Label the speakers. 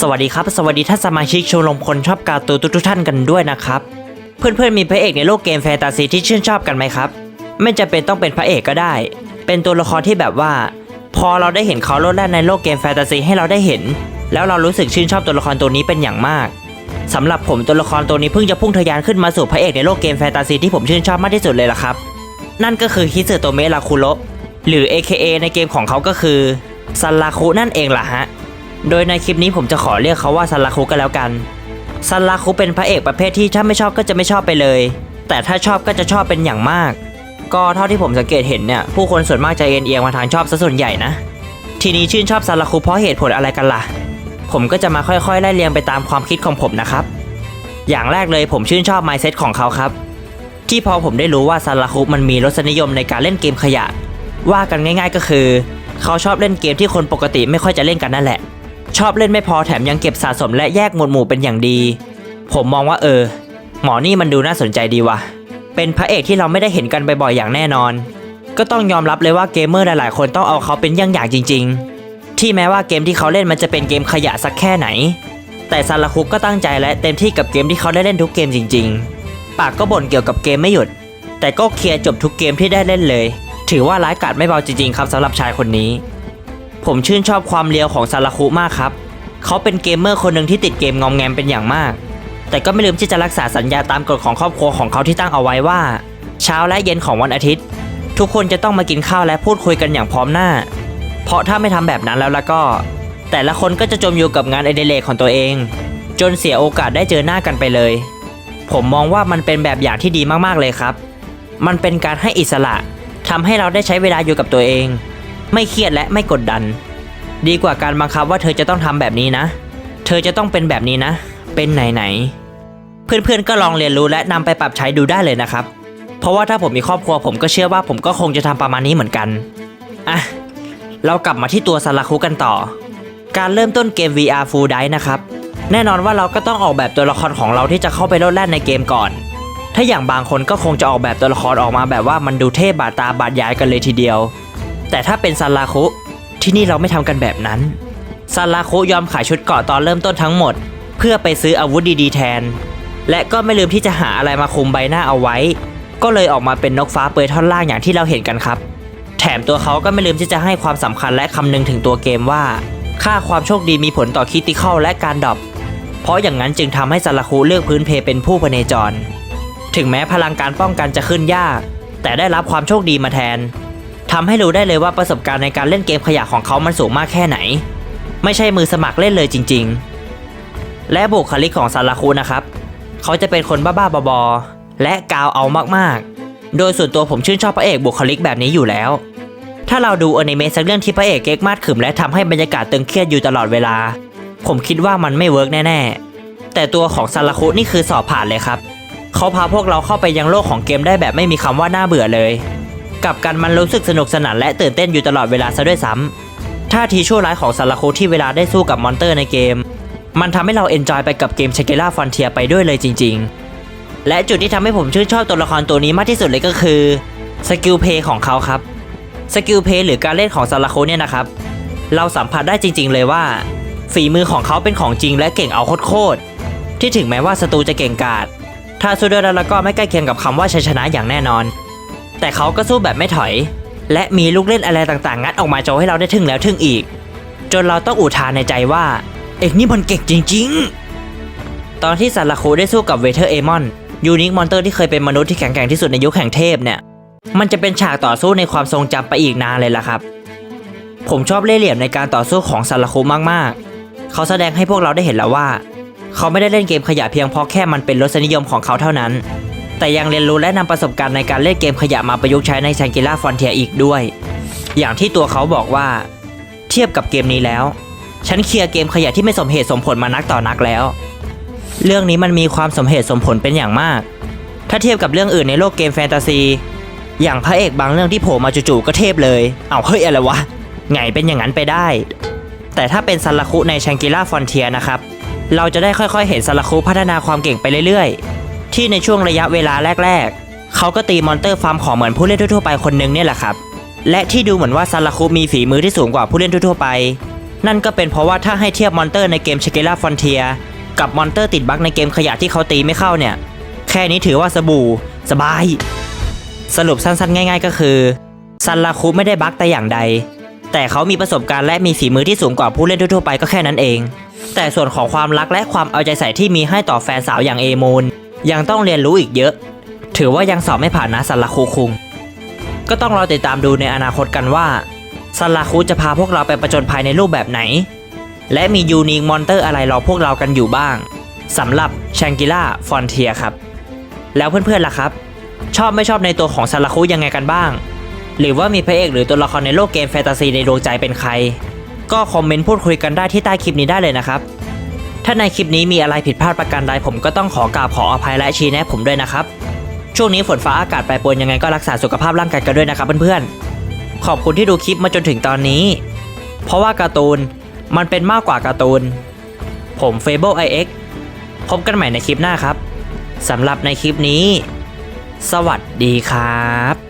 Speaker 1: สวัสดีครับ สวัสดีท่านสมาชิกชมรมคนชอบการ์ตูนทุกท่านกันด้วยนะครับ เพื่อนๆมีพระเอกในโลกเกมแฟนตาซีที่ชื่นชอบกันไหมครับ ไม่จำเป็นต้องเป็นพระเอกก็ได้ เป็นตัวละครที่แบบว่า พอเราได้เห็นเขาโลดแล่นในโลกเกมแฟนตาซีให้เราได้เห็น แล้วเรารู้สึกชื่นชอบตัวละครตัวนี้เป็นอย่างมากสำหรับผมตัวละครตัวนี้เพิ่งจะพุ่งทะยานขึ้นมาสู่พระเอกในโลกเกมแฟนตาซีที่ผมชื่นชอบมากที่สุดเลยล่ะครับ นั่นก็คือฮิสึโตเมะลาคุโรหรือ AKA ในเกมของเขาก็คือซันลาคุนั่นเองล่ะฮะ โดยในคลิปนี้ผมจะขอเรียกเขาว่าซันลาคุกันแล้วกันซันลาคุเป็นพระเอกประเภทที่ถ้าไม่ชอบก็จะไม่ชอบไปเลย แต่ถ้าชอบก็จะชอบเป็นอย่างมาก ก็เท่าที่ผมสังเกตเห็นเนี่ยผู้คนส่วนมากจะเอ็นเอียงมาทางชอบซะส่วนใหญ่นะ ทีนี้ชื่นชอบซันลาคุเพราะเหตุผลอะไรกันล่ะ ผมก็จะมาค่อยๆไล่เรียงไปตามความคิดของผมนะครับ อย่างแรกเลยผมชื่นชอบ mindset ของเขาครับ ที่พอผมได้รู้ว่าซันลาคุมันมีรสนิยมในการเล่นเกมขยะ ว่ากันง่าย ๆ ก็คือ เขาชอบเล่นเกมที่คนปกติไม่ค่อยจะเล่นกันนั่นแหละ ชอบเล่นไม่พอแถมยังเก็บสะสมและแยกหมวดหมู่เป็นอย่างดี ผมมองว่าเออ หมอนี่มันดูน่าสนใจดีว่ะ เป็นพระเอกที่เราไม่ได้เห็นกันบ่อยๆอย่างแน่นอน ก็ต้องยอมรับเลยว่าเกมเมอร์หลายๆคนต้องเอาเขาเป็นอย่างอย่างจริง ๆ ที่แม้ว่าเกมที่เขาเล่นมันจะเป็นเกมขยะสักแค่ไหน แต่ซาลาคุกก็ตั้งใจและเต็มที่กับเกมที่เขาได้เล่นทุกเกมจริง ๆ ปากก็บ่นเกี่ยวกับเกมไม่หยุด แต่ก็เคลียร์จบทุกเกมที่ได้เล่นเลย ถือว่าร้ายกาจไม่เบาจริงๆครับสำหรับชายคนนี้ ผมชื่นชอบความเลียวของซาลาคุมากครับ เขาเป็นเกมเมอร์คนหนึ่งที่ติดเกมงอมแงมเป็นอย่างมาก แต่ก็ไม่ลืมที่จะรักษาสัญญาตามกฎของครอบครัวของเขาที่ตั้งเอาไว้ว่า เช้าและเย็นของวันอาทิตย์ ทุกคนจะต้องมากินข้าวและพูดคุยกันอย่างพร้อมหน้า เพราะถ้าไม่ทำแบบนั้นแล้วล้วก็ แต่ละคนก็จะจมอยู่กับงานอดิเรกของตัวเอง จนเสียโอกาสได้เจอหน้ากันไปเลย ผมมองว่ามันเป็นแบบอย่างที่ดีมากๆเลยครับ มันเป็นการให้อิสระทำให้เราได้ใช้เวลาอยู่กับตัวเอง ไม่เครียดและไม่กดดัน ดีกว่าการบังคับว่าเธอจะต้องทำแบบนี้นะ เธอจะต้องเป็นแบบนี้นะ เป็นไหนไหนๆเพื่อนๆก็ลองเรียนรู้และนำไปปรับใช้ดูได้เลยนะครับ เพราะว่าถ้าผมมีครอบครัวผมก็เชื่อว่าผมก็คงจะทำประมาณนี้เหมือนกันอะเรากลับมาที่ตัวซาลาคุกันต่อ การเริ่มต้นเกม VR Full Dive นะครับ แน่นอนว่าเราก็ต้องออกแบบตัวละครของเราที่จะเข้าไปโลดแล่นในเกมก่อน ถ้าอย่างบางคนก็คงจะออกแบบตัวละครออกมาแบบว่ามันดูเท่บาดตาบาดยายกันเลยทีเดียว แต่ถ้าเป็นซาลาคุที่นี่เราไม่ทำกันแบบนั้นซาลาคุยอมขายชุดเกราะตอนเริ่มต้นทั้งหมด เพื่อไปซื้ออาวุธดีๆแทน และก็ไม่ลืมที่จะหาอะไรมาคุมใบหน้าเอาไว้ ก็เลยออกมาเป็นนกฟ้าเปยท่อนล่างอย่างที่เราเห็นกันครับ แถมตัวเขาก็ไม่ลืมที่จะให้ความสำคัญและคำนึงถึงตัวเกมว่า ค่าความโชคดีมีผลต่อคิติคอลและการดรอปเพราะอย่างนั้นจึงทำให้ซาลาคุเลือกพื้นเพเป็นผู้พเนจร ถึงแม้พลังการป้องกันจะขึ้นยาก แต่ได้รับความโชคดีมาแทน ทำให้รู้ได้เลยว่าประสบการณ์ในการเล่นเกมขยะของเขามันสูงมากแค่ไหน ไม่ใช่มือสมัครเล่นเลยจริง ๆ และบุคลิกของซาลาคุนะครับ เขาจะเป็นคนบ้าๆบอๆและกาวเอามากๆ โดยส่วนตัวผมชื่นชอบพระเอกบุคลิกแบบนี้อยู่แล้ว ถ้าเราดูอนิเมะสักเรื่องที่พระเอกเก๊กมาดขึมและทำให้บรรยากาศตึงเครียดอยู่ตลอดเวลา ผมคิดว่ามันไม่เวิร์กแน่ๆ แต่ตัวของซาลาคุนี่คือสอบผ่านเลยครับ เขาพาพวกเราเข้าไปยังโลกของเกมได้แบบไม่มีคำว่าน่าเบื่อเลย กลับกันมันรู้สึกสนุกสนานและตื่นเต้นอยู่ตลอดเวลาซะด้วยซ้ำท่าทีชั่วร้ายของซาลาโคที่เวลาได้สู้กับมอนเตอร์ในเกม มันทำให้เราเอนจอยไปกับเกมเชเกล่าฟอนเทียไปด้วยเลยจริง ๆ และจุดที่ทำให้ผมชื่นชอบตัวละครตัวนี้มากที่สุดเลยก็คือสกิลเพย์ของเขาครับสกิลเพย์หรือการเล่นของซาลาโคเนี่ยนะครับ เราสัมผัสได้จริง ๆ เลยว่า ฝีมือของเขาเป็นของจริงและเก่งเอาโคตรที่ถึงแม้ว่าศัตรูจะเก่งกาจถ้าสู้ด้วยแล้วก็ไม่ใกล้เคียงกับคำว่าชัยชนะอย่างแน่นอน แต่เขาก็สู้แบบไม่ถอย และมีลูกเล่นอะไรต่างๆ งัดออกมาโชว์ให้เราได้ทึ่งแล้วทึ่งอีก จนเราต้องอุทานในใจว่า เอกนี่มันเก่งจริง ๆ ตอนที่ซาลาคูได้สู้กับเวเทอร์เอมอนยูนิคมอนเตอร์ที่เคยเป็นมนุษย์ที่แข็งแกร่งที่สุดในยุคแห่งเทพเนี่ยมันจะเป็นฉากต่อสู้ในความทรงจำไปอีกนานเลยล่ะครับ ผมชอบเล่ห์เหลี่ยมในการต่อสู้ของซาลาคูมากๆ เขาแสดงให้พวกเราได้เห็นแล้วว่า เขาไม่ได้เล่นเกมขยะเพียงเพราะแค่มันเป็นรสนิยมของเขาเท่านั้น แต่ยังเรียนรู้และนำประสบการณ์ในการเล่นเกมขยะมาประยุกต์ใช้ในแซงกิล่าฟอนเทียอีกด้วย อย่างที่ตัวเขาบอกว่า เทียบกับเกมนี้แล้ว ฉันเคลียร์เกมขยะที่ไม่สมเหตุสมผลมานักต่อนักแล้ว เรื่องนี้มันมีความสมเหตุสมผลเป็นอย่างมาก ถ้าเทียบกับเรื่องอื่นในโลกเกมแฟนตาซี อย่างพระเอกบางเรื่องที่โผล่มาจู่ๆก็เทพเลย เอาเฮ้ยอะไรวะ ไงเป็นอย่างนั้นไปได้ แต่ถ้าเป็นซาลาคุในแชงกิล่าฟอนเทียนะครับ เราจะได้ค่อยๆ เห็นซาลาคุพัฒนาความเก่งไปเรื่อยๆ ที่ในช่วงระยะเวลาแรกๆ เขาก็ตีมอนเตอร์ฟาร์มของเหมือนผู้เล่นทั่วๆไปคนหนึงเนี่ยแหละครับ และที่ดูเหมือนว่าซาลาคุมีฝีมือที่สูงกว่าผู้เล่นทั่วๆไป นั่นก็เป็นเพราะว่าถ้าให้เทียบมอนเตอร์ในเกม s h a k e l a Frontier กับมอนเตอร์ติดบั๊กในเกมขยะที่เขาตีไม่เข้าเนี่ย แค่นี้ถือว่าสบู่ สบาย สรุปสั้นๆ ง่าย ๆ ก็คือซันลาคุไม่ได้บั๊กแต่อย่างใด แต่เขามีประสบการณ์และมีฝีมือที่สูงกว่าผู้เล่นทั่วไปก็แค่นั้นเอง แต่ส่วนของความรักและความเอาใจใส่ที่มีให้ต่อแฟนสาวอย่างเอมูน ยังต้องเรียนรู้อีกเยอะ ถือว่ายังสอบไม่ผ่านนะซันลาคุคุง ก็ต้องรอติดตามดูในอนาคตกันว่าซันลาคุจะพาพวกเราไปประจนภัยในรูปแบบไหน และมียูนิคมอนเตอร์อะไรรอพวกเรากันอยู่บ้างสำหรับแชงกิล่าฟอนเทียครับ แล้วเพื่อนๆล่ะครับ ชอบไม่ชอบในตัวของซันลาคุยังไงกันบ้าง หรือว่ามีพระเอกหรือตัวละครในโลกเกมแฟนตาซีในดวงใจเป็นใคร ก็คอมเมนต์พูดคุยกันได้ที่ใต้คลิปนี้ได้เลยนะครับ ถ้าในคลิปนี้มีอะไรผิดพลาดประการใดผมก็ต้องขอกราบขออภัยและชี้แนะผมด้วยนะครับ ช่วงนี้ฝนฟ้าอากาศแปรปรวนยังไงก็รักษาสุขภาพร่างกายกันด้วยนะครับเพื่อนๆ ขอบคุณที่ดูคลิปมาจนถึงตอนนี้ เพราะว่าการ์ตูนมันเป็นมากกว่าการ์ตูน ผม Fable IX พบกันใหม่ในคลิปหน้าครับสำหรับในคลิปนี้ สวัสดีครับ